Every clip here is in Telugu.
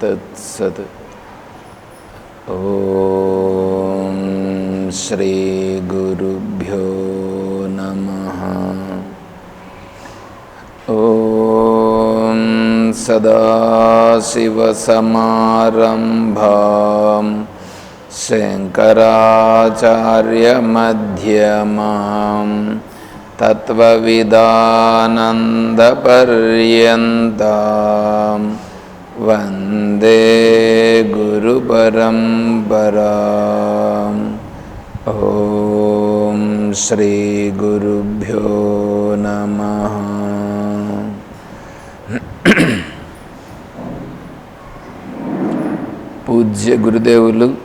तत्सत् ॐ श्रीगुरुभ्यो नमः ॐ सदाशिवसमारम्भां शङ्कराचार्यमध्यमा శంకరాచార్యమధ్యమాం తత్వవిదానందపర్యంతం వందే గురుపరంపరా ఓం శ్రీ గురుభ్యో నమ పూజ్య గురుదేవులు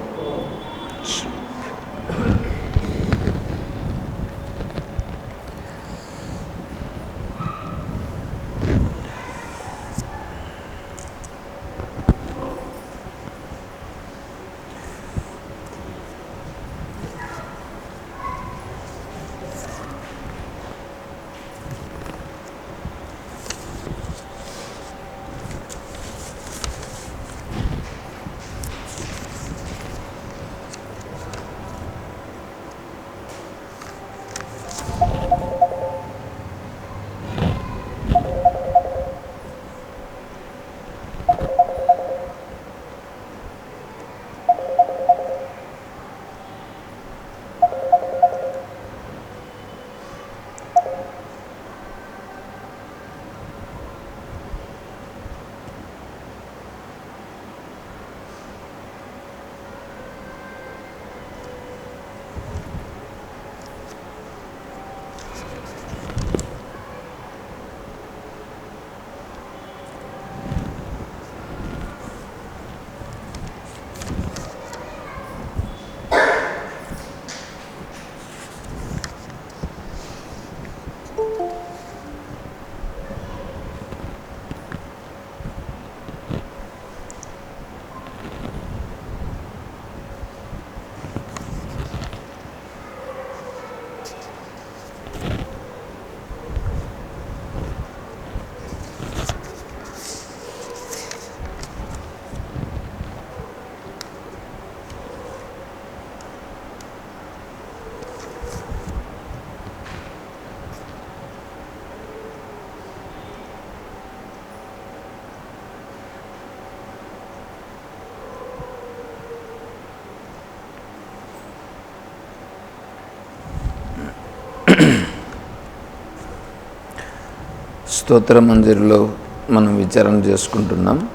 స్తోత్ర మందిర్లో మనం విచారణ చేసుకుంటున్నాం.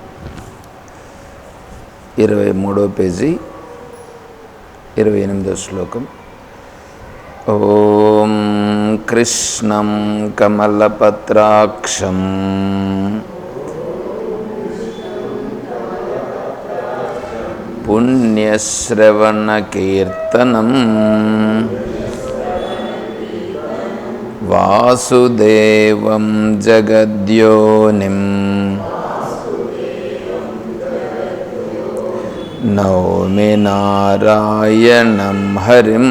ఇరవై మూడో పేజీ ఇరవై ఎనిమిదో శ్లోకం. ఓం కృష్ణం కమలపత్రాక్షం. పుణ్యశ్రవణకీర్తనం वासुदेवं जगद्योनिं नौमि नारायणं हरिं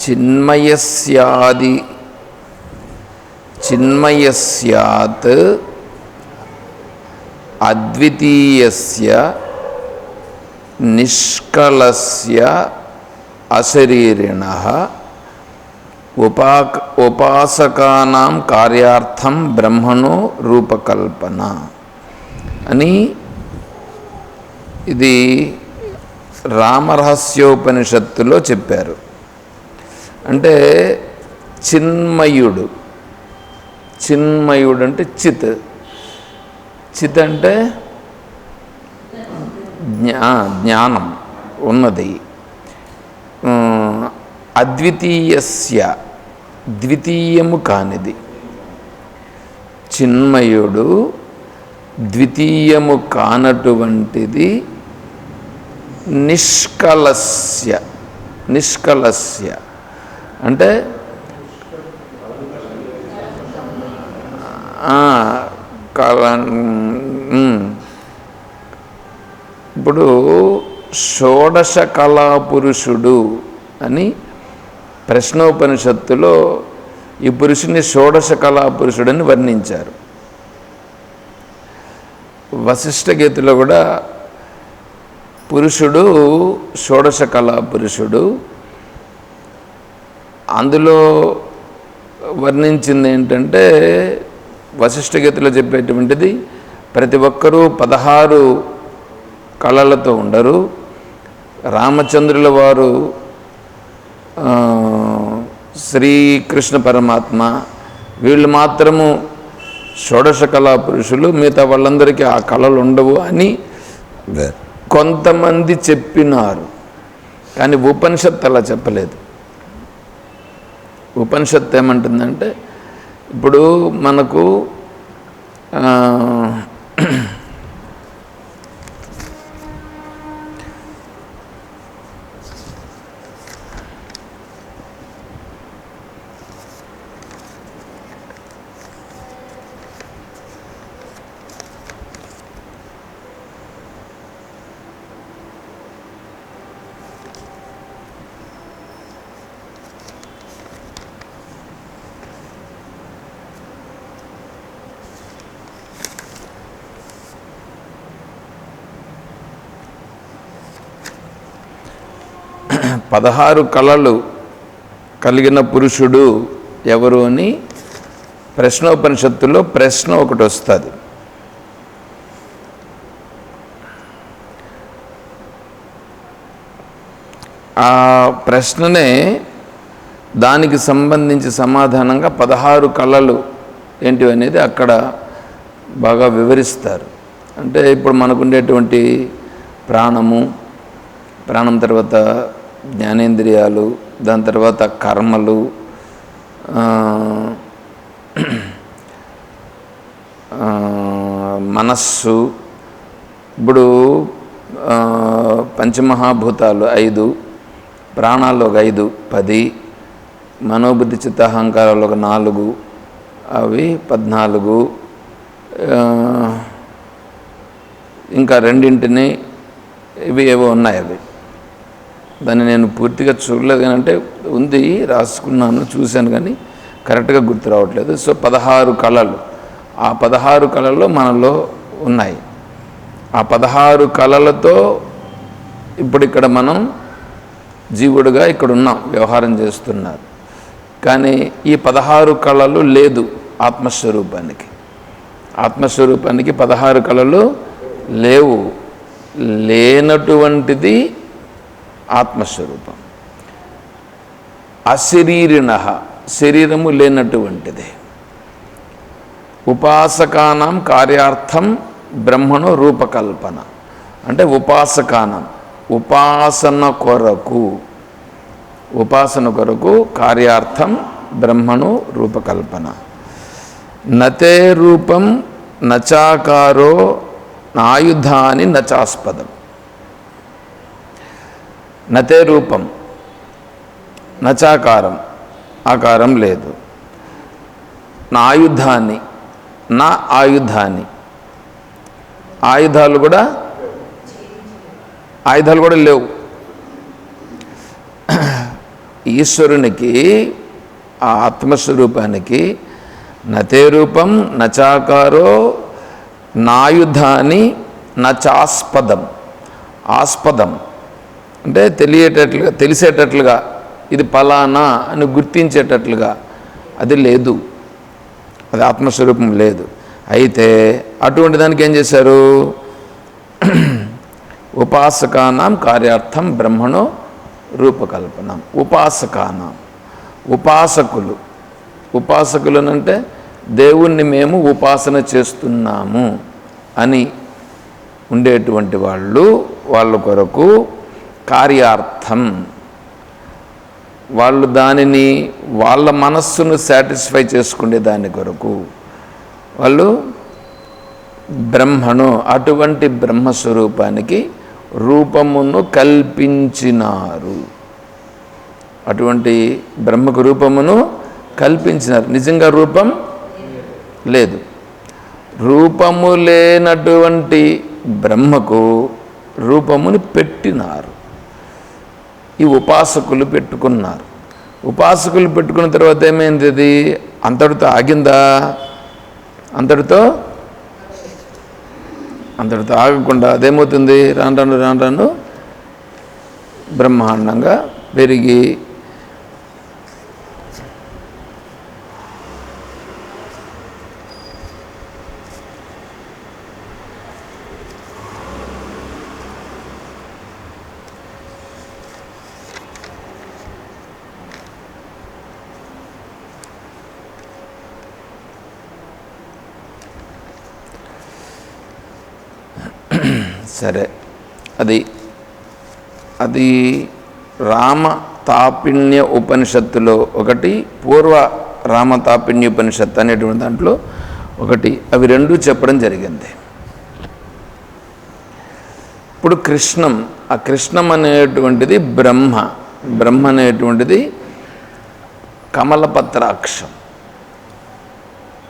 चिन्मयस्यादि చిన్మయస్యాత్ అద్వితీయస్య నిష్కలస్య అశరీరిణ ఉపా ఉపాసకానాం కార్యార్థం బ్రహ్మణో రూపకల్పన అని ఇది రామరహస్యోపనిషత్తులో చెప్పారు. అంటే చిన్మయుడు చిన్మయుడు అంటే చిత్. చిత్ అంటే జ్ఞా జ్ఞానం ఉన్నది. అద్వితీయస్య ద్వితీయము కానిది. చిన్మయుడు ద్వితీయము కానటువంటిది నిష్కలస్య నిష్కలస్య. అంటే ఆ, ఇప్పుడు షోడశ కళాపురుషుడు అని ప్రశ్నోపనిషత్తులో ఈ పురుషుని షోడశ కళాపురుషుడని వర్ణించారు. వశిష్ఠ గీతలో కూడా పురుషుడు షోడశ కళా పురుషుడు అందులో వర్ణించింది ఏంటంటే వశిష్ఠ గీతలో చెప్పేటువంటిది ప్రతి ఒక్కరూ పదహారు కళలతో ఉండరు. రామచంద్రుల వారు శ్రీకృష్ణ పరమాత్మ వీళ్ళు మాత్రము షోడశ కళా పురుషులు మిగతా వాళ్ళందరికీ ఆ కళలు ఉండవు అని కొంతమంది చెప్పినారు. కానీ ఉపనిషత్తు అలా చెప్పలేదు. ఉపనిషత్తు ఏమంటుందంటే ఇప్పుడు మనకు పదహారు కళలు కలిగిన పురుషుడు ఎవరు అని ప్రశ్నోపనిషత్తులో ప్రశ్న ఒకటి వస్తుంది. ఆ ప్రశ్ననే దానికి సంబంధించి సమాధానంగా పదహారు కళలు ఏంటివి అనేది అక్కడ బాగా వివరిస్తారు. అంటే ఇప్పుడు మనకు ఉండేటువంటి ప్రాణము ప్రాణం తర్వాత జ్ఞానేంద్రియాలు దాని తర్వాత కర్మలు మనస్సు. ఇప్పుడు పంచమహాభూతాలు ఐదు ప్రాణాలు ఒక ఐదు పది మనోబుద్ధి చిత్తహంకారాలు ఒక నాలుగు అవి పద్నాలుగు ఇంకా రెండింటిని ఇవి ఏవో ఉన్నాయి అవి. దాన్ని నేను పూర్తిగా చూడలేదు కానీ అంటే ఉంది రాసుకున్నాను చూశాను కానీ కరెక్ట్గా గుర్తు రావట్లేదు. సో పదహారు కళలు. ఆ పదహారు కళలు మనలో ఉన్నాయి. ఆ పదహారు కళలతో ఇప్పుడు ఇక్కడ మనం జీవుడుగా ఇక్కడ ఉన్నాం వ్యవహారం చేస్తున్నారు. కానీ ఈ పదహారు కళలు లేదు ఆత్మస్వరూపానికి. ఆత్మస్వరూపానికి పదహారు కళలు లేవు. లేనటువంటిది ఆత్మస్వరూపం. అశరీరిణ శరీరము లేనటువంటిది. ఉపాసకానం కార్యార్థం బ్రహ్మను రూపకల్పన. అంటే ఉపాసకానం ఉపాసన కొరకు. ఉపాసన కొరకు కార్యార్థం బ్రహ్మను రూపకల్పన. నతే రూపం నచాకారో నాయుధాని నచాస్పదం. నతే రూపం నచాకారం ఆకారం లేదు. నా ఆయుధాన్ని నా ఆయుధాన్ని. ఆయుధాలు కూడా ఆయుధాలు కూడా లేవు. ఈశ్వరునికి ఆ ఆత్మస్వరూపానికి నతే రూపం నచాకారో నాయుధాని నచాస్పదం ఆస్పదం. అంటే తెలియేటట్లుగా తెలిసేటట్లుగా ఇది పలానా అని గుర్తించేటట్లుగా అది లేదు. అది ఆత్మస్వరూపం లేదు. అయితే అటువంటి దానికి ఏం చేశారు? ఉపాసకానాం కార్యార్థం బ్రహ్మణో రూపకల్పనం. ఉపాసకానాం. ఉపాసకులు. ఉపాసకులనంటే దేవుణ్ణి మేము ఉపాసన చేస్తున్నాము అని ఉండేటువంటి వాళ్ళు వాళ్ళ కొరకు కార్యార్థం. వాళ్ళు దానిని వాళ్ళ మనస్సును సాటిస్ఫై చేసుకునే దాని కొరకు. వాళ్ళు బ్రహ్మను అటువంటి బ్రహ్మస్వరూపానికి రూపమును కల్పించినారు. అటువంటి బ్రహ్మకు రూపమును కల్పించినారు. నిజంగా రూపం లేదు. రూపము లేనటువంటి బ్రహ్మకు రూపముని పెట్టినారు. ఈ ఉపాసకులు పెట్టుకున్నారు. ఉపాసకులు పెట్టుకున్న తర్వాత ఏమైంది అది? అంతటితో ఆగిందా? అంతటితో? అంతటితో ఆగకుండా అదేమవుతుంది? రాను రాను రాను రాను బ్రహ్మాండంగా పెరిగి సరే. అది అది రామ తాపిణ్య ఉపనిషత్తులో ఒకటి పూర్వ రామ తాపిణ్య ఉపనిషత్తు అనేటువంటి దాంట్లో ఒకటి. అవి రెండు చెప్పడం జరిగింది. ఇప్పుడు కృష్ణం ఆ కృష్ణం అనేటువంటిది బ్రహ్మ. బ్రహ్మ అనేటువంటిది కమలపత్రాక్షం.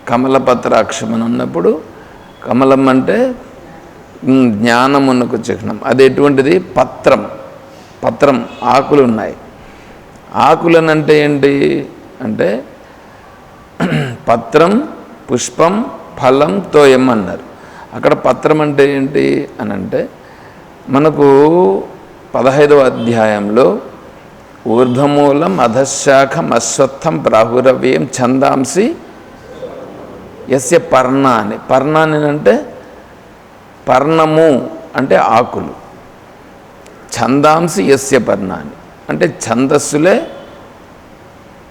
కమలపత్రాక్షం అని ఉన్నప్పుడు కమలం అంటే జ్ఞానమునకు చిహ్నం. అది ఎటువంటిది? పత్రం. పత్రం ఆకులు ఉన్నాయి. ఆకులను అంటే ఏంటి? అంటే పత్రం పుష్పం ఫలం తోయం అన్నారు. అక్కడ పత్రం అంటే ఏంటి అని అంటే మనకు పదహైదవ అధ్యాయంలో ఊర్ధ్వమూలం అధశాఖం అశ్వత్థం ప్రాహురవ్యం ఛందాంసి ఎస్య పర్ణాని. పర్ణాని అంటే పర్ణము అంటే ఆకులు. ఛందాంసి ఎస్య పర్ణాన్ని. అంటే ఛందస్సులే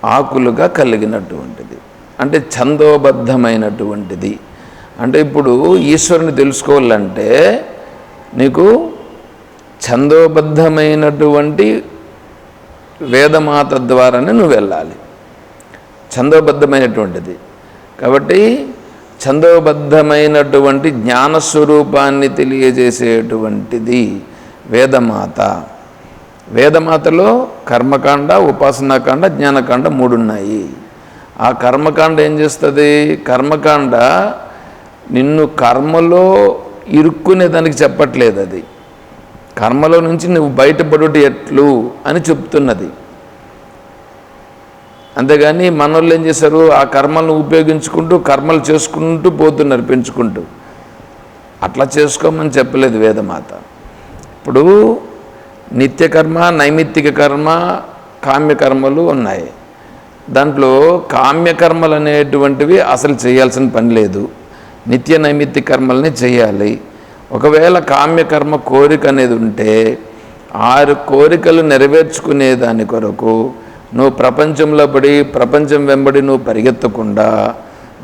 ఆకులుగా కలిగినటువంటిది. అంటే ఛందోబద్ధమైనటువంటిది. అంటే ఇప్పుడు ఈశ్వరుని తెలుసుకోవాలంటే నీకు ఛందోబద్ధమైనటువంటి వేదమాత ద్వారానే నువ్వు వెళ్ళాలి. ఛందోబద్ధమైనటువంటిది. కాబట్టి ఛందోబద్ధమైనటువంటి జ్ఞానస్వరూపాన్ని తెలియజేసేటువంటిది వేదమాత. వేదమాతలో కర్మకాండ ఉపాసనాకాండ జ్ఞానకాండ మూడు ఉన్నాయి ఆ కర్మకాండ ఏం చేస్తుంది? కర్మకాండ నిన్ను కర్మలో ఇరుక్కునే దానికి చెప్పట్లేదు అది కర్మలో నుంచి నువ్వు బయటపడుట ఎట్లు అని చెప్తున్నది. అంతేగాని మనోళ్ళు ఏం చేశారు? ఆ కర్మలను ఉపయోగించుకుంటూ కర్మలు చేసుకుంటూ పోతున్నారు పెంచుకుంటూ. అట్లా చేసుకోమని చెప్పలేదు వేదమాత. ఇప్పుడు నిత్యకర్మ నైమిత్తిక కర్మ కామ్యకర్మలు ఉన్నాయి. దాంట్లో కామ్యకర్మలు అనేటువంటివి అసలు చేయాల్సిన పని లేదు. నిత్య నైమిత్తిక కర్మల్ని చేయాలి. ఒకవేళ కామ్యకర్మ కోరిక అనేది ఉంటే ఆరు కోరికలు నెరవేర్చుకునే దాని కొరకు నువ్వు ప్రపంచంలో పడి ప్రపంచం వెంబడి నువ్వు పరిగెత్తకుండా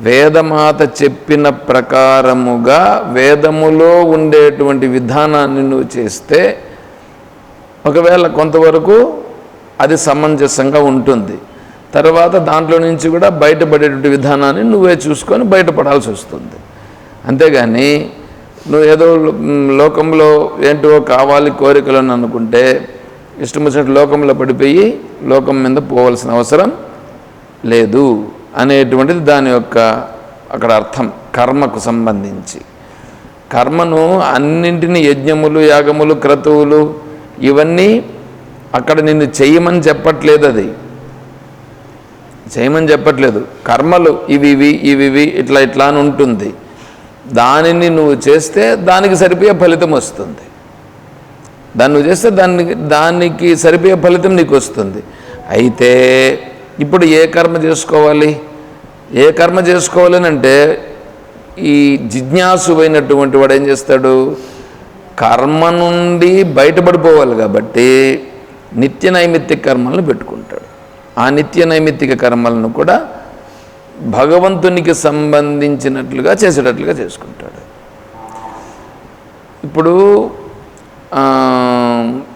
వేదమాత చెప్పిన ప్రకారముగా వేదములో ఉండేటువంటి విధానాన్ని నువ్వు చేస్తే ఒకవేళ కొంతవరకు అది సమంజసంగా ఉంటుంది. తర్వాత దాంట్లో నుంచి కూడా బయటపడేటువంటి విధానాన్ని నువ్వే చూసుకొని బయటపడాల్సి వస్తుంది. అంతేగాని నువ్వు ఏదో లోకంలో ఏంటో కావాలి కోరికలు అని అనుకుంటే ఇష్టం వచ్చినట్టు లోకంలో పడిపోయి లోకం మీద పోవలసిన అవసరం లేదు అనేటువంటిది దాని యొక్క అక్కడ అర్థం కర్మకు సంబంధించి. కర్మను అన్నింటినీ యజ్ఞములు యాగములు క్రతువులు ఇవన్నీ అక్కడ నిన్ను చేయమని చెప్పట్లేదు అది. చేయమని చెప్పట్లేదు. కర్మలు ఇవి ఇవి ఇవి ఇవి ఇట్లా ఇట్లా అని ఉంటుంది. దానిని నువ్వు చేస్తే దానికి సరిపోయే ఫలితం వస్తుంది. దాన్ని నువ్వు చేస్తే దానికి దానికి సరిపోయే ఫలితం నీకు వస్తుంది. అయితే ఇప్పుడు ఏ కర్మ చేసుకోవాలి? ఏ కర్మ చేసుకోవాలని అంటే ఈ జిజ్ఞాసు అయినటువంటి వాడు ఏం చేస్తాడు? కర్మ నుండి బయటపడిపోవాలి కాబట్టి నిత్య నైమిత్తిక కర్మలను పెట్టుకుంటాడు. ఆ నిత్య నైమిత్తిక కర్మలను కూడా భగవంతునికి సంబంధించినట్లుగా చేసేటట్లుగా చేసుకుంటాడు. ఇప్పుడు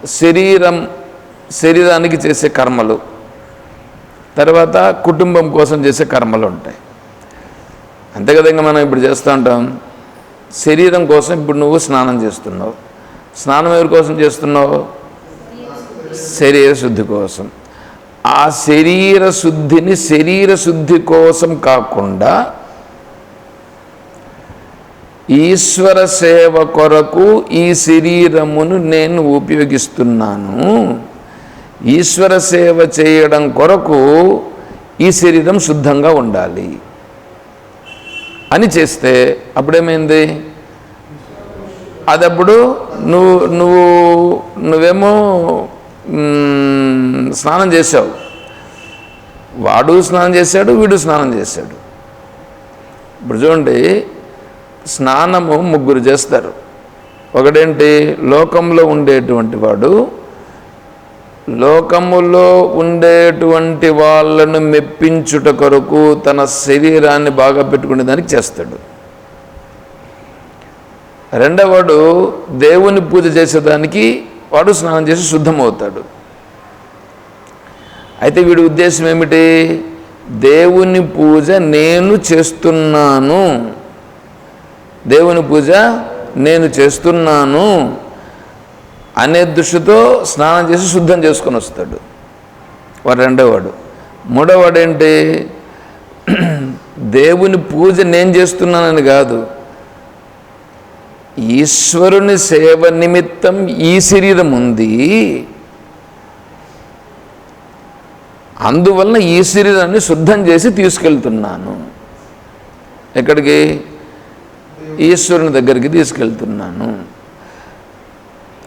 శరీరం శరీరానికి చేసే కర్మలు తర్వాత కుటుంబం కోసం చేసే కర్మలు ఉంటాయి. అంతే కదా ఇంకా మనం ఇప్పుడు చేస్తూ ఉంటాం. శరీరం కోసం ఇప్పుడు నువ్వు స్నానం చేస్తున్నావు. స్నానం ఎవరి కోసం చేస్తున్నావు? శరీర శుద్ధి కోసం. ఆ శరీర శుద్ధిని శరీర శుద్ధి కోసం కాకుండా ఈశ్వర సేవ కొరకు ఈ శరీరమును నేను ఉపయోగిస్తున్నాను. ఈశ్వర సేవ చేయడం కొరకు ఈ శరీరం శుద్ధంగా ఉండాలి. అని చేస్తే అప్పుడేమైంది? అదప్పుడు నువ్వు నువ్వు నువ్వేమో స్నానం చేసావు వాడు స్నానం చేశాడు వీడు స్నానం చేశాడు. ఇప్పుడు చూడండి స్నానము ముగ్గురు చేస్తారు. ఒకటేంటి లోకంలో ఉండేటువంటి వాడు. లోకములో ఉండేటువంటి వాళ్ళను మెప్పించుట కొరకు తన శరీరాన్ని బాగా పెట్టుకునే దానికి చేస్తాడు. రెండవడు దేవుని పూజ చేసేదానికి వాడు స్నానం చేసి శుద్ధమవుతాడు. అయితే వీడి ఉద్దేశం ఏమిటి? దేవుని పూజ నేను చేస్తున్నాను. దేవుని పూజ నేను చేస్తున్నాను అనే దృష్టితో స్నానం చేసి శుద్ధం చేసుకొని వస్తాడు. వాడు రెండోవాడు మూడోవాడు ఏంటి దేవుని పూజ నేను చేస్తున్నానని కాదు. ఈశ్వరుని సేవ నిమిత్తం ఈ శరీరం ఉంది. అందువలన ఈ శరీరాన్ని శుద్ధం చేసి తీసుకెళ్తున్నాను. ఎక్కడికి? ఈశ్వరుని దగ్గరికి తీసుకెళ్తున్నాను.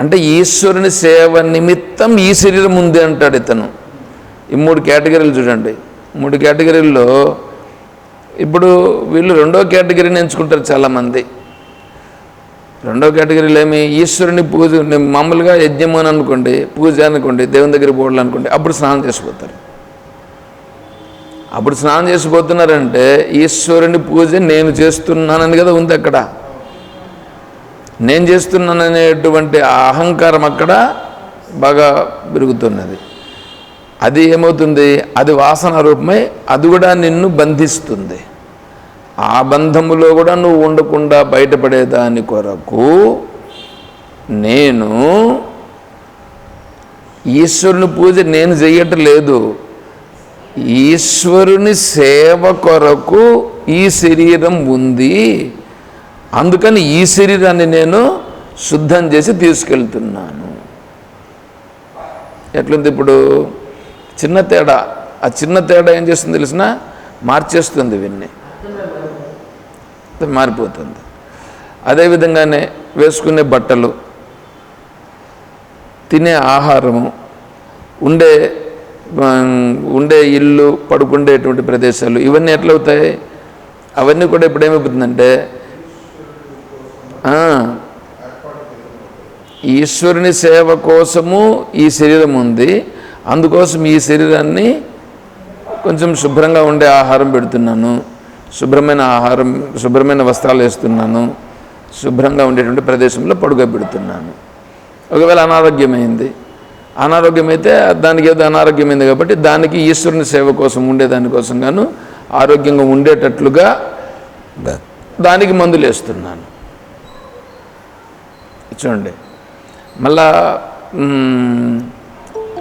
అంటే ఈశ్వరుని సేవ నిమిత్తం ఈ శరీరం ఉంది అంటాడు ఇతను. ఈ మూడు కేటగిరీలు చూడండి. మూడు కేటగిరీల్లో ఇప్పుడు వీళ్ళు రెండో కేటగిరీని ఎంచుకుంటారు చాలామంది. రెండో కేటగిరీలు ఏమి? ఈశ్వరుని పూజ మామూలుగా యజ్ఞం అని అనుకోండి పూజ అనుకోండి దేవుని దగ్గర పోవడం అనుకోండి అప్పుడు స్నానం చేసిపోతారు. అప్పుడు స్నానం చేసిపోతున్నారంటే ఈశ్వరుని పూజ నేను చేస్తున్నానని కదా ఉంది అక్కడ. నేను చేస్తున్నాననేటువంటి ఆ అహంకారం అక్కడ బాగా పెరుగుతున్నది. అది ఏమవుతుంది? అది వాసన రూపమై అది కూడా నిన్ను బంధిస్తుంది. ఆ బంధములో కూడా నువ్వు ఉండకుండా బయటపడేదాని కొరకు నేను ఈశ్వరుని పూజ నేను చెయ్యటం లేదు ఈశ్వరుని సేవ కొరకు ఈ శరీరం ఉంది. అందుకని ఈ శరీరాన్ని నేను శుద్ధం చేసి తీసుకెళ్తున్నాను. ఎట్లుంది ఇప్పుడు? చిన్న తేడా. ఆ చిన్న తేడా ఏం చేస్తుంది తెలిసిన? మార్చేస్తుంది విన్ని. మారిపోతుంది. అదేవిధంగానే వేసుకునే బట్టలు తినే ఆహారము ఉండే ఉండే ఇల్లు పడుకుండేటువంటి ప్రదేశాలు ఇవన్నీ ఎట్లవుతాయి అవన్నీ కూడా ఇప్పుడు ఏమైపోతుందంటే ఈశ్వరుని సేవ కోసము ఈ శరీరం ఉంది. అందుకోసం ఈ శరీరాన్ని కొంచెం శుభ్రంగా ఉండే ఆహారం పెడుతున్నాను. శుభ్రమైన ఆహారం శుభ్రమైన వస్త్రాలు వేస్తున్నాను. శుభ్రంగా ఉండేటువంటి ప్రదేశంలో పడుకోబెడుతున్నాను. ఒకవేళ అనారోగ్యమైంది అనారోగ్యమైతే దానికి ఏదో అనారోగ్యమైంది కాబట్టి దానికి ఈశ్వరుని సేవ కోసం ఉండేదానికోసం గాను ఆరోగ్యంగా ఉండేటట్లుగా దానికి మందులు వేస్తున్నాను. చూడండి. మళ్ళా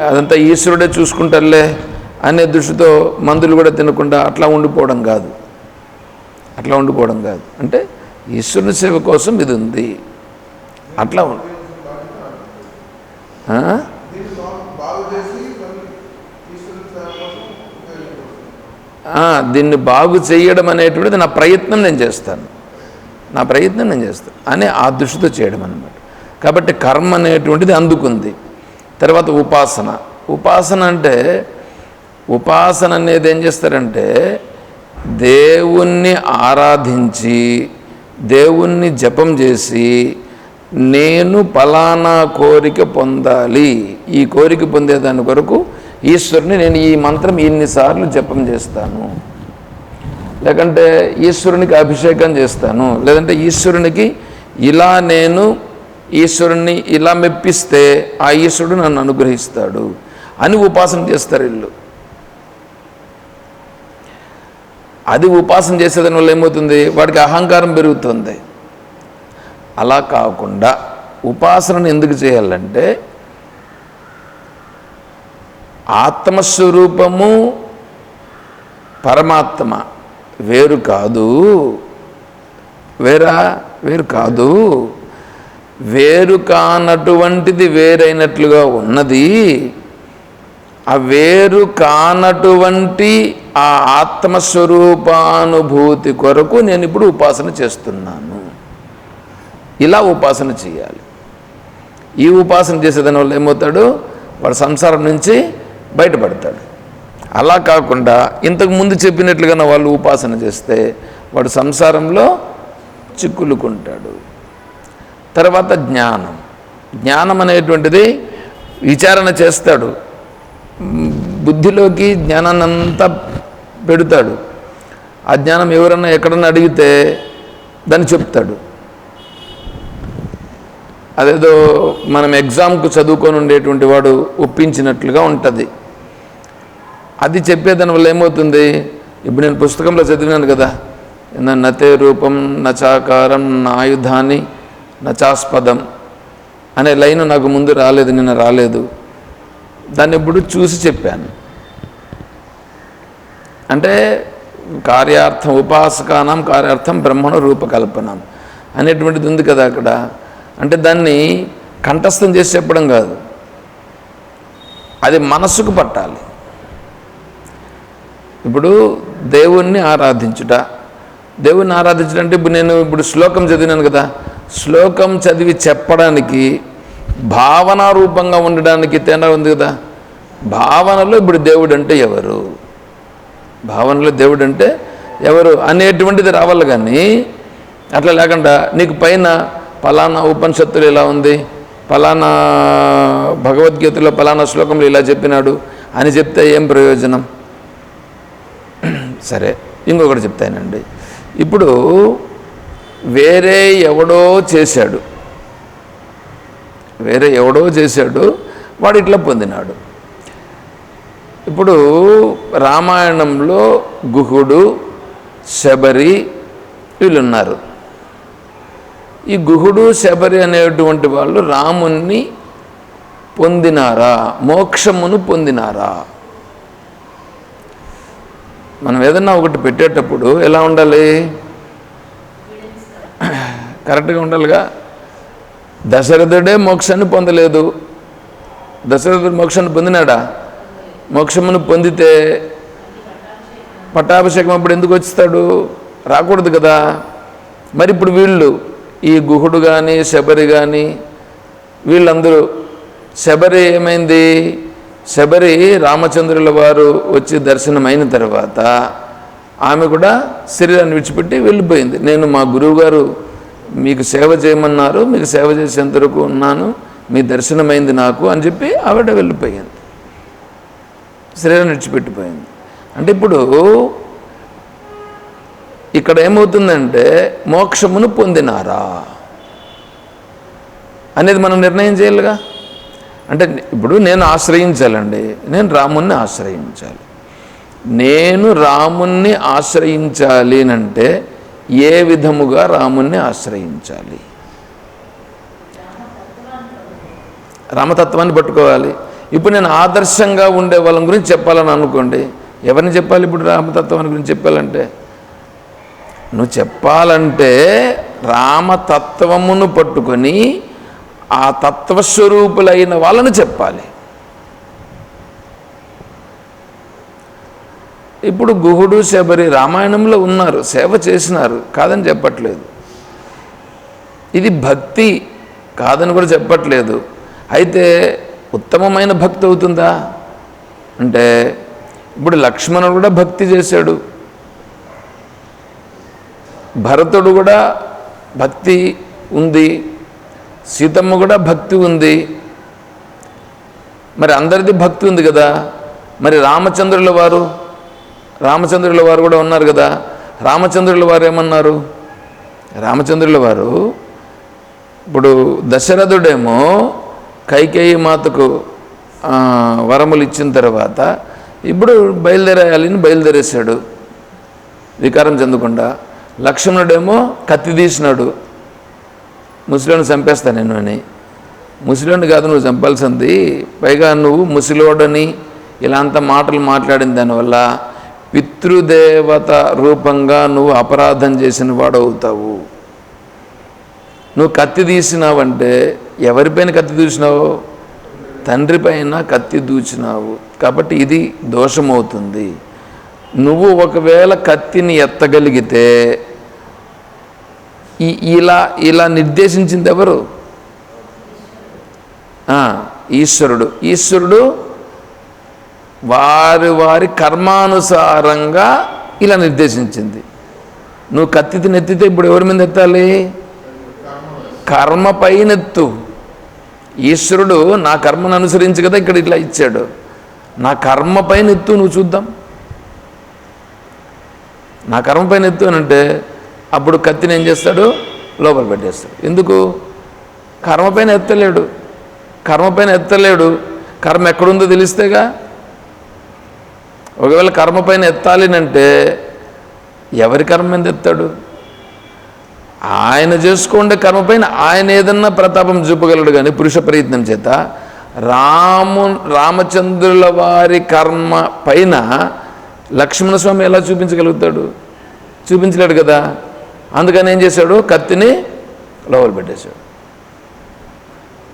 అదంతా ఈశ్వరుడే చూసుకుంటారులే అనే దృష్టితో మందులు కూడా తినకుండా అట్లా ఉండిపోవడం కాదు. అట్లా ఉండిపోవడం కాదు. అంటే ఈశ్వరుని సేవ కోసం ఇది ఉంది. అట్లా ఉండు ఆ? ఆ, దీన్ని బాగు చేయడం అనేటువంటిది నా ప్రయత్నం నేను చేస్తాను. నా ప్రయత్నం నేను చేస్తాను అని ఆ దృష్టితో చేయడం అనమాట కాబట్టి కర్మ అనేటువంటిది అందుకుంది. తర్వాత ఉపాసన. ఉపాసన అంటే ఉపాసన అనేది ఏం చేస్తారంటే దేవుణ్ణి ఆరాధించి దేవుణ్ణి జపం చేసి నేను పలానా కోరిక పొందాలి. ఈ కోరిక పొందేదాని కొరకు ఈశ్వరుని నేను ఈ మంత్రం ఇన్నిసార్లు జపం చేస్తాను. లేకంటే ఈశ్వరునికి అభిషేకం చేస్తాను. లేదంటే ఈశ్వరునికి ఇలా నేను ఈశ్వరుణ్ణి ఇలా మెప్పిస్తే ఆ ఈశ్వరుడు నన్ను అనుగ్రహిస్తాడు అని ఉపాసన చేస్తారు వీళ్ళు. అది ఉపాసన చేసేదాని వల్ల ఏమవుతుంది? వాడికి అహంకారం పెరుగుతుంది. అలా కాకుండా ఉపాసనను ఎందుకు చేయాలంటే ఆత్మస్వరూపము పరమాత్మ. వేరు కాదు. వేరా? వేరు కాదు. వేరు కానటువంటిది వేరైనట్లుగా ఉన్నది. ఆ వేరు కానటువంటి ఆ ఆత్మస్వరూపానుభూతి కొరకు నేను ఇప్పుడు ఉపాసన చేస్తున్నాను. ఇలా ఉపాసన చేయాలి. ఈ ఉపాసన చేసేదాని వల్ల ఏమవుతాడు? వాడు సంసారం నుంచి బయటపడతాడు. అలా కాకుండా ఇంతకు ముందు చెప్పినట్లుగా వాళ్ళు ఉపాసన చేస్తే వాడు సంసారంలో చిక్కులుకుంటాడు. తర్వాత జ్ఞానం. జ్ఞానం అనేటువంటిది విచారణ చేస్తాడు. బుద్ధిలోకి జ్ఞానాన్ని అంతా పెడతాడు. ఆ జ్ఞానం ఎవరన్నా ఎక్కడన్నా అడిగితే దాన్ని చెప్తాడు. అదేదో మనం ఎగ్జామ్కు చదువుకొని ఉండేటువంటి వాడు ఒప్పించినట్లుగా ఉంటుంది. అది చెప్పేదాని వల్ల ఏమవుతుంది? ఇప్పుడు నేను పుస్తకంలో చదివినాను కదా. నతే రూపం నచాకారం నాయుధాన్ని నచాస్పదం అనే లైన్ నాకు ముందు రాలేదు నిన్న రాలేదు. దాన్ని ఇప్పుడు చూసి చెప్పాను. అంటే కార్యార్థం ఉపాసకానం కార్యార్థం బ్రహ్మణ రూపకల్పనం అనేటువంటిది ఉంది కదా అక్కడ. అంటే దాన్ని కంఠస్థం చేసి చెప్పడం కాదు. అది మనస్సుకు పట్టాలి. ఇప్పుడు దేవుణ్ణి ఆరాధించుట. దేవుణ్ణి ఆరాధించడం అంటే ఇప్పుడు నేను ఇప్పుడు శ్లోకం చదివినాను కదా. శ్లోకం చదివి చెప్పడానికి భావన రూపంగా ఉండడానికి తేడా ఉంది కదా. భావనలో ఇప్పుడు దేవుడు అంటే ఎవరు? భావనలో దేవుడు అంటే ఎవరు? అనేటువంటిది రావాలి కానీ అట్లా లేకుండా నీకు పైన ఫలానా ఉపనిషత్తులు ఇలా ఉంది? ఫలానా భగవద్గీతలో ఫలానా శ్లోకంలో ఇలా చెప్పినాడు. అని చెప్తే ఏం ప్రయోజనం? సరే ఇంకొకటి చెప్తానండి ఇప్పుడు వేరే ఎవడో చేశాడు. వేరే ఎవడో చేశాడు వాడు ఇట్లా పొందినాడు. ఇప్పుడు రామాయణంలో గుహుడు శబరి వీళ్ళున్నారు. ఈ గుహుడు శబరి అనేటువంటి వాళ్ళు రాముణ్ణి పొందినారా మోక్షమును పొందినారా? మనం ఏదన్నా ఒకటి పెట్టేటప్పుడు ఎలా ఉండాలి? కరెక్ట్గా ఉండాలిగా? దశరథుడే మోక్షాన్ని పొందలేదు. దశరథుడు మోక్షాన్ని పొందినాడా? మోక్షమును పొందితే పట్టాభిషేకం అప్పుడు ఎందుకు వచ్చిస్తాడు? రాకూడదు కదా? మరి ఇప్పుడు వీళ్ళు ఈ గుహుడు కానీ శబరి కానీ వీళ్ళందరూ శబరి ఏమైంది? శబరి రామచంద్రుల వారు వచ్చి దర్శనమైన తర్వాత ఆమె కూడా శరీరాన్ని విడిచిపెట్టి వెళ్ళిపోయింది. నేను మా గురువుగారు మీకు సేవ చేయమన్నారు మీకు సేవ చేసేంత వరకు ఉన్నాను మీ దర్శనమైంది నాకు అని చెప్పి ఆవిడ వెళ్ళిపోయింది. శరీరాన్ని విడిచిపెట్టిపోయింది. అంటే ఇప్పుడు ఇక్కడ ఏమవుతుందంటే మోక్షమును పొందినారా అనేది మనం నిర్ణయం చేయాలిగా? అంటే ఇప్పుడు నేను ఆశ్రయించాలండి. నేను రాముణ్ణి ఆశ్రయించాలి. నేను రాముణ్ణి ఆశ్రయించాలి అంటే ఏ విధముగా రాముణ్ణి ఆశ్రయించాలి? రామతత్వాన్ని పట్టుకోవాలి. ఇప్పుడు నేను ఆదర్శంగా ఉండే వాళ్ళ గురించి చెప్పాలని అనుకోండి. ఎవరిని చెప్పాలి ఇప్పుడు రామతత్వాన్ని గురించి చెప్పాలంటే? నువ్వు చెప్పాలంటే రామతత్వమును పట్టుకొని ఆ తత్వస్వరూపులైన వాళ్ళని చెప్పాలి. ఇప్పుడు గుహుడు శబరి రామాయణంలో ఉన్నారు సేవ చేసినారు కాదని చెప్పట్లేదు. ఇది భక్తి కాదని కూడా చెప్పట్లేదు. అయితే ఉత్తమమైన భక్తి అవుతుందా? అంటే ఇప్పుడు లక్ష్మణుడు కూడా భక్తి చేశాడు. భరతుడు కూడా భక్తి ఉంది. సీతమ్మ కూడా భక్తి ఉంది. మరి అందరిది భక్తి ఉంది కదా. మరి రామచంద్రుల వారు రామచంద్రుల వారు కూడా ఉన్నారు కదా. రామచంద్రుల వారు ఏమన్నారు? రామచంద్రుల వారు ఇప్పుడు దశరథుడేమో కైకేయి మాతకు వరములు ఇచ్చిన తర్వాత ఇప్పుడు బయలుదేరాలని బయలుదేరేశాడు. వికారం చెందకుండా. లక్ష్మణుడేమో కత్తి తీసినాడు. ముసలిని చంపేస్తా నేను అని. ముసలిని కాదు నువ్వు చంపాల్సింది. పైగా నువ్వు ముసలివాడని ఇలా అంత మాటలు మాట్లాడిన దానివల్ల పితృదేవత రూపంగా నువ్వు అపరాధం చేసిన వాడు అవుతావు నువ్వు కత్తి తీసినావంటే ఎవరిపైన కత్తి దూసినావు? తండ్రి పైన కత్తి దూచినావు. కాబట్టి ఇది దోషమవుతుంది. నువ్వు ఒకవేళ కత్తిని ఎత్తగలిగితే ఈ ఇలా ఇలా నిర్దేశించింది ఎవరు? ఈశ్వరుడు. ఈశ్వరుడు వారి వారి కర్మానుసారంగా ఇలా నిర్దేశించింది. నువ్వు కత్తితి నెత్తితే ఇప్పుడు ఎవరి మీద ఎత్తాలి? కర్మ పైనెత్తు ఈశ్వరుడు నా కర్మను అనుసరించి కదా ఇక్కడ ఇట్లా ఇచ్చాడు. నా కర్మ పైన ఎత్తు నువ్వు చూద్దాం. నా కర్మ పైన ఎత్తు అని అంటే అప్పుడు కత్తిని ఏం చేస్తాడు? లోపల పెట్టేస్తాడు. ఎందుకు? కర్మ పైన ఎత్తలేడు. కర్మ పైన ఎత్తలేడు. కర్మ ఎక్కడుందో తెలిస్తేగా? ఒకవేళ కర్మ పైన ఎత్తాలినంటే ఎవరి కర్మ మీద ఎత్తాడు? ఆయన చేసుకోండే కర్మ పైన ఆయన ఏదన్నా ప్రతాపం చూపగలడు కానీ పురుష ప్రయత్నం చేత రాము రామచంద్రుల వారి కర్మ పైన లక్ష్మణస్వామి ఎలా చూపించగలుగుతాడు? చూపించలేడు కదా? అందుకని ఏం చేశాడు? కత్తిని లోపల పెట్టేశాడు.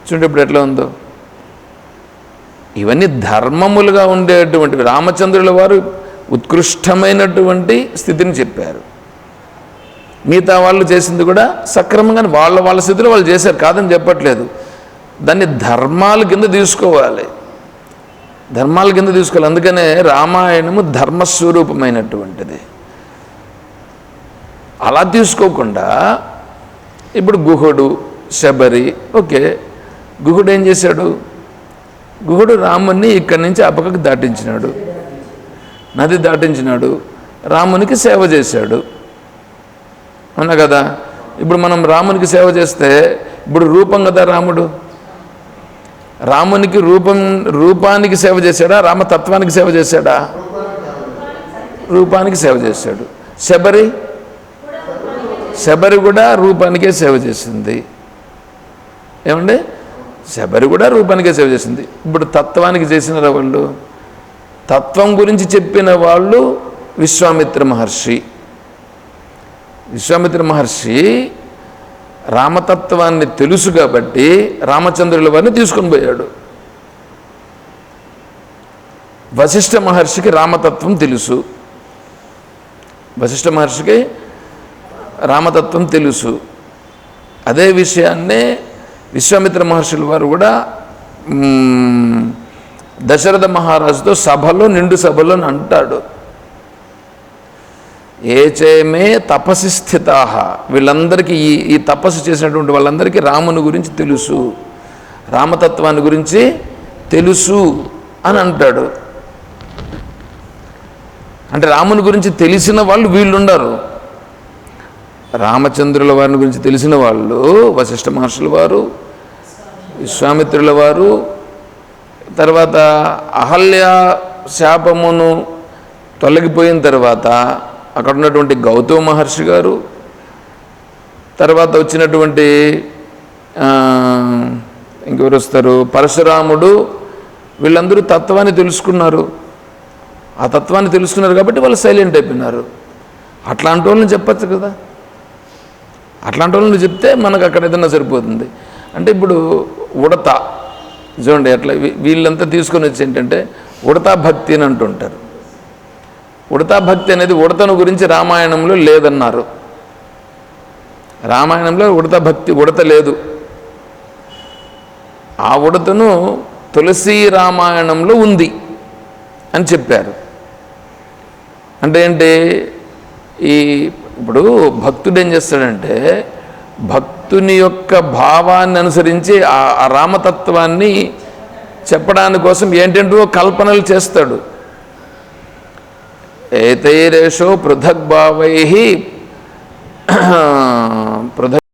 చూడండి ఇప్పుడు ఎట్లా ఉందో. ఇవన్నీ ధర్మములుగా ఉండేటువంటివి రామచంద్రుల వారు ఉత్కృష్టమైనటువంటి స్థితిని చెప్పారు. మిగతా వాళ్ళు చేసింది కూడా సక్రమంగానే వాళ్ళ వాళ్ళ స్థితిలో వాళ్ళు చేశారు కాదని చెప్పట్లేదు. దాన్ని ధర్మాల కింద తీసుకోవాలి. ధర్మాల కింద తీసుకోవాలి. అందుకనే రామాయణము ధర్మస్వరూపమైనటువంటిది. అలా తీసుకోకుండా ఇప్పుడు గుహుడు శబరి ఓకే. గుహుడు ఏం చేశాడు? గుహుడు రాముణ్ణి ఇక్కడి నుంచి ఆ పక్కకు దాటించినాడు. నది దాటించినాడు. రామునికి సేవ చేశాడు. అవునా కదా? ఇప్పుడు మనం రామునికి సేవ చేస్తే ఇప్పుడు రూపం కదా రాముడు? రామునికి రూపం రూపానికి సేవ చేశాడా? రామతత్వానికి సేవ చేశాడా? రూపానికి సేవ చేశాడు. శబరి శబరి కూడా రూపానికే సేవ చేసింది. ఏమండి? శబరి కూడా రూపానికే సేవ చేసింది. ఇప్పుడు తత్వానికి చేసిన వాళ్ళు? తత్వం గురించి చెప్పిన వాళ్ళు విశ్వామిత్ర మహర్షి. విశ్వామిత్ర మహర్షి రామతత్వాన్ని తెలుసు కాబట్టి రామచంద్రుల వారిని తీసుకొని పోయాడు. వశిష్ఠ మహర్షికి రామతత్వం తెలుసు. వశిష్ఠ మహర్షికి రామతత్వం తెలుసు. అదే విషయాన్నే విశ్వామిత్ర మహర్షుల వారు కూడా దశరథ మహారాజుతో సభలో నిండు సభలో అంటాడు. ఏచేమే తపసి స్థితాహ. వీళ్ళందరికీ ఈ ఈ తపస్సు చేసినటువంటి వాళ్ళందరికీ రాముని గురించి తెలుసు. రామతత్వాన్ని గురించి తెలుసు అని అంటాడు. అంటే రాముని గురించి తెలిసిన వాళ్ళు వీళ్ళుండరు. రామచంద్రుల వారిని గురించి తెలిసిన వాళ్ళు వశిష్ఠ మహర్షుల వారు విశ్వామిత్రుల వారు తర్వాత అహల్య శాపమును తొలగిపోయిన తర్వాత అక్కడ ఉన్నటువంటి గౌతమ మహర్షి గారు తర్వాత వచ్చినటువంటి ఇంకెవరు వస్తారు? పరశురాముడు వీళ్ళందరూ తత్వాన్ని తెలుసుకున్నారు. ఆ తత్వాన్ని తెలుసుకున్నారు కాబట్టి వాళ్ళు సైలెంట్ అయిపోయినారు. అట్లాంటి వాళ్ళని చెప్పచ్చు కదా. అట్లాంటి వాళ్ళు చెప్తే మనకు అక్కడ ఏదైనా సరిపోతుంది. అంటే ఇప్పుడు ఉడత చూడండి అట్లా వీళ్ళంతా తీసుకొని వచ్చి ఏంటంటే ఉడతా భక్తి అని అంటుంటారు. ఉడతా భక్తి అనేది ఉడతను గురించి రామాయణంలో లేదన్నారు. రామాయణంలో ఉడత భక్తి ఉడత లేదు. ఆ ఉడతను తులసి రామాయణంలో ఉంది అని చెప్పారు. అంటే ఏంటి? ఈ ఇప్పుడు భక్తుడు ఏం చేస్తాడంటే భక్తుని యొక్క భావాన్ని అనుసరించి ఆ రామతత్వాన్ని చెప్పడానికి కోసం ఏంటంటో కల్పనలు చేస్తాడు. ఏతైరేషో పృథక్ భావై పృథక్